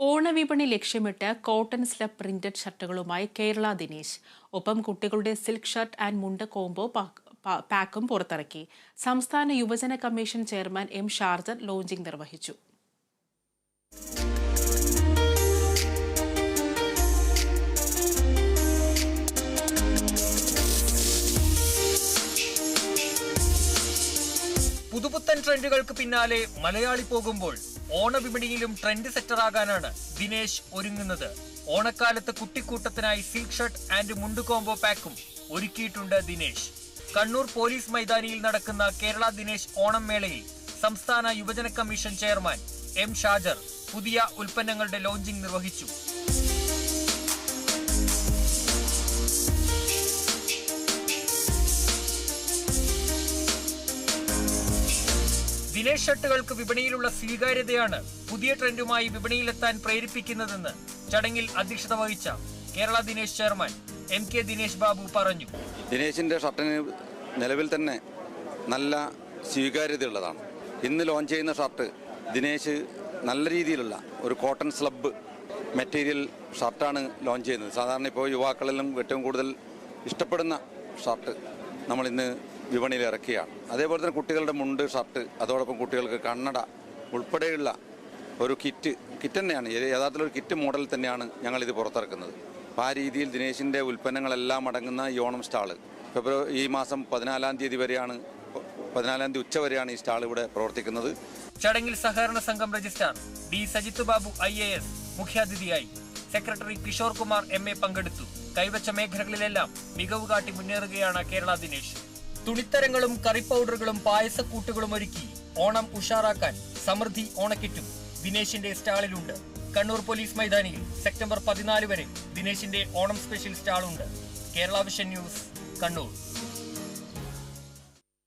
ഓണവിപണി ലക്ഷ്യമിട്ട് cotton slub printed ഷർട്ടുകളുമായി കേരള ദിനേശ്. ഒപ്പം കുട്ടികളുടെ silk shirt and mundu combo പാക്കും പുറത്തിറക്കി. സംസ്ഥാന യുവജന commission chairman M Sharjan launching നിർവഹിച്ചു. പുതുപുത്തൻ ട്രെൻഡുകൾക്ക് പിന്നാലെ മലയാളി പോകുമ്പോൾ ഓണവിപണിയിലും ട്രെൻഡ് സെറ്റർ ആകാനാണ് ദിനേശ് ഒരുങ്ങുന്നത്. ഓണക്കാലത്ത് കുട്ടിക്കൂട്ടത്തിനായി silk shirt and mundu combo പാക്കും ഒരുക്കിയിട്ടുണ്ട് ദിനേശ്. കണ്ണൂർ പോലീസ് മൈതാനിയിൽ നടക്കുന്ന കേരള ദിനേശ് ഓണം മേളയിൽ സംസ്ഥാന യുവജന കമ്മീഷൻ ചെയർമാൻ എം ഷാജർ പുതിയ ഉൽപ്പന്നങ്ങളുടെ ലോഞ്ചിംഗ് നിർവഹിച്ചു. ദിനേശ് ഷർട്ടുകൾക്ക് വിപണിയിലുള്ള സ്വീകാര്യതയാണ് പുതിയ ട്രെൻഡുമായി വിപണിയിലെത്താൻ പ്രേരിപ്പിക്കുന്നതെന്ന് ചടങ്ങിൽ അധ്യക്ഷത വഹിച്ച Kerala Dinesh chairman M K Dinesh Babu പറഞ്ഞു. ദിനേശിന്റെ ഷർട്ടിന് നിലവിൽ തന്നെ നല്ല സ്വീകാര്യതയുള്ളതാണ്. ഇന്ന് ലോഞ്ച് ചെയ്യുന്ന ഷർട്ട് ദിനേശ് നല്ല രീതിയിലുള്ള ഒരു കോട്ടൺ സ്ലബ് മെറ്റീരിയൽ ഷർട്ടാണ് ലോഞ്ച് ചെയ്യുന്നത്. സാധാരണ ഇപ്പോൾ യുവാക്കളിലും ഏറ്റവും കൂടുതൽ ഇഷ്ടപ്പെടുന്ന ഷർട്ട് നമ്മൾ ഇന്ന് വിപണിയിൽ ഇറക്കുകയാണ്. അതേപോലെ തന്നെ കുട്ടികളുടെ മുണ്ട് ഷർട്ട് അതോടൊപ്പം കുട്ടികൾക്ക് കണ്ണട ഉൾപ്പെടെയുള്ള ഒരു കിറ്റ് കിറ്റ് തന്നെയാണ്. യഥാർത്ഥത്തിൽ ഒരു കിറ്റ് മോഡൽ തന്നെയാണ് ഞങ്ങൾ ഇത് പുറത്തിറക്കുന്നത്. അപ്പോൾ ആ രീതിയിൽ ദിനേശിന്റെ ഉൽപ്പന്നങ്ങളെല്ലാം അടങ്ങുന്ന ഈ ഓണം സ്റ്റാൾ. ഫെബ്രുവരി ഈ മാസം പതിനാലാം തീയതി വരെയാണ് പതിനാലാം തീയതി ഉച്ച വരെയാണ് ഈ സ്റ്റാൾ ഇവിടെ പ്രവർത്തിക്കുന്നത്. ചടങ്ങിൽ സഹകരണ സംഘം registrar D. Sajith Babu I. A. S. മുഖ്യാതിഥിയായി. Secretary Kishore Kumar M. A. പങ്കെടുത്തു. കൈവച്ച മേഖലകളിലെല്ലാം മികവ് കാട്ടി മുന്നേറുകയാണ് കേരള ദിനേശ്. തുണിത്തരങ്ങളും കറി പൗഡറുകളും പായസക്കൂട്ടുകളും ഒരുക്കി ഓണം ഉഷാറാക്കാൻ സമൃദ്ധി ഓണക്കിറ്റും ദിനേശിന്റെ സ്റ്റാളിലുണ്ട്. കണ്ണൂർ പോലീസ് മൈതാനിയിൽ സെപ്റ്റംബർ പതിനാല് വരെ ദിനേശിന്റെ Onam special സ്റ്റാളുണ്ട്. Kerala vision news Kannur.